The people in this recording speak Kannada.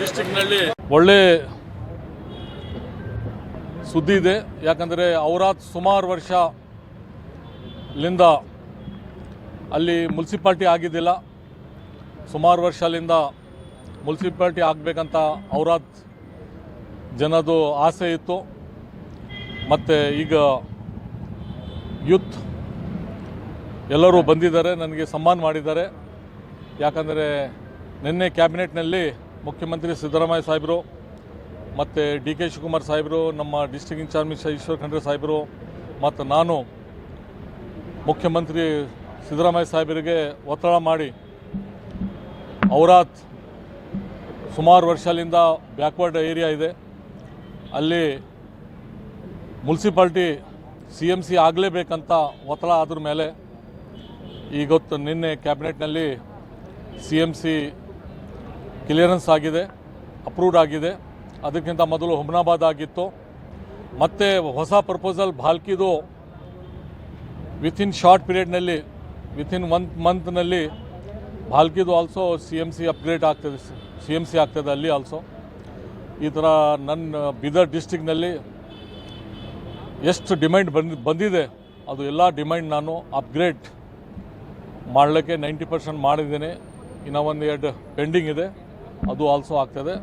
ಡಿಸ್ಟಿಕ್ನಲ್ಲಿ ಒಳ್ಳೆ ಸುದ್ದಿ ಇದೆ. ಯಾಕಂದರೆ ಔರಾದ್ ಸುಮಾರು ವರ್ಷಲಿಂದ ಅಲ್ಲಿ ಮುನ್ಸಿಪಾಲ್ಟಿ ಆಗಿದ್ದಿಲ್ಲ. ಸುಮಾರು ವರ್ಷಲಿಂದ ಮುನ್ಸಿಪಾಲ್ಟಿ ಆಗಬೇಕಂತ ಔರಾದ್ ಜನದು ಆಸೆ ಇತ್ತು. ಮತ್ತು ಈಗ ಯೂತ್ ಎಲ್ಲರೂ ಬಂದಿದ್ದಾರೆ, ನನಗೆ ಸಮ್ಮಾನ ಮಾಡಿದ್ದಾರೆ. ಯಾಕಂದರೆ ನಿನ್ನೆ ಕ್ಯಾಬಿನೆಟ್ನಲ್ಲಿ ಮುಖ್ಯಮಂತ್ರಿ ಸಿದ್ದರಾಮಯ್ಯ ಸಾಹೇಬರು, ಮತ್ತು ಡಿ ಕೆ ಶಿವಕುಮಾರ್ ಸಾಹೇಬರು, ನಮ್ಮ district incharge minister Eshwar Khandre ಸಾಹೇಬರು, ಮತ್ತು ನಾನು ಮುಖ್ಯಮಂತ್ರಿ ಸಿದ್ದರಾಮಯ್ಯ ಸಾಹೇಬರಿಗೆ ಒತ್ತಡ ಮಾಡಿ ಔರಾತ್ ಸುಮಾರು ವರ್ಷದಿಂದ ಬ್ಯಾಕ್ವರ್ಡ್ ಏರಿಯಾ ಇದೆ. ಅಲ್ಲಿ ಮುನ್ಸಿಪಾಲ್ಟಿ ಸಿ ಎಂ ಸಿ ಆಗಲೇಬೇಕಂತ ಒತ್ತಡ ಆದ್ರ ಮೇಲೆ ಈಗೊತ್ತು ನಿನ್ನೆ ಕ್ಯಾಬಿನೆಟ್ನಲ್ಲಿ ಸಿ ಎಂ ಸಿ ಕ್ಲಿಯರೆನ್ಸ್ ಆಗಿದೆ ಅಪ್ರೂವ್ಡ್ ಆಗಿದೆ. ಅದಕ್ಕಿಂತ ಮೊದಲು ಹುಮ್ನಾಬಾದ್ ಆಗಿತ್ತು. ಮತ್ತು ಹೊಸ ಪ್ರಪೋಸಲ್ ಭಾಲ್ಕಿದು ವಿತಿನ್ ಶಾರ್ಟ್ ಪೀರಿಯಡ್ನಲ್ಲಿ ವಿತಿನ್ ಒನ್ ಮಂತ್ನಲ್ಲಿ ಭಾಲ್ಕಿದು also C M C upgrade ಆಗ್ತದೆ ಸಿ ಎಂ ಸಿ ಆಗ್ತದೆ ಅಲ್ಲಿ ಆಲ್ಸೋ ಈ ಥರ ನನ್ನ ಬೀದರ್ ಡಿಸ್ಟಿಕ್ನಲ್ಲಿ ಎಷ್ಟು ಡಿಮ್ಯಾಂಡ್ ಬಂದು, ಬಂದಿದೆ, ಅದು ಎಲ್ಲ ಡಿಮ್ಯಾಂಡ್ ನಾನು ಅಪ್ಗ್ರೇಡ್ ಮಾಡಲಿಕ್ಕೆ ನೈಂಟಿ ಪರ್ಸೆಂಟ್ ಮಾಡಿದ್ದೇನೆ. ಇನ್ನೂ ಒಂದು ಎರಡು ಪೆಂಡಿಂಗ್ ಇದೆ. ಅದು ಆಲ್ಸೋ ಆಗ್ತದೆ.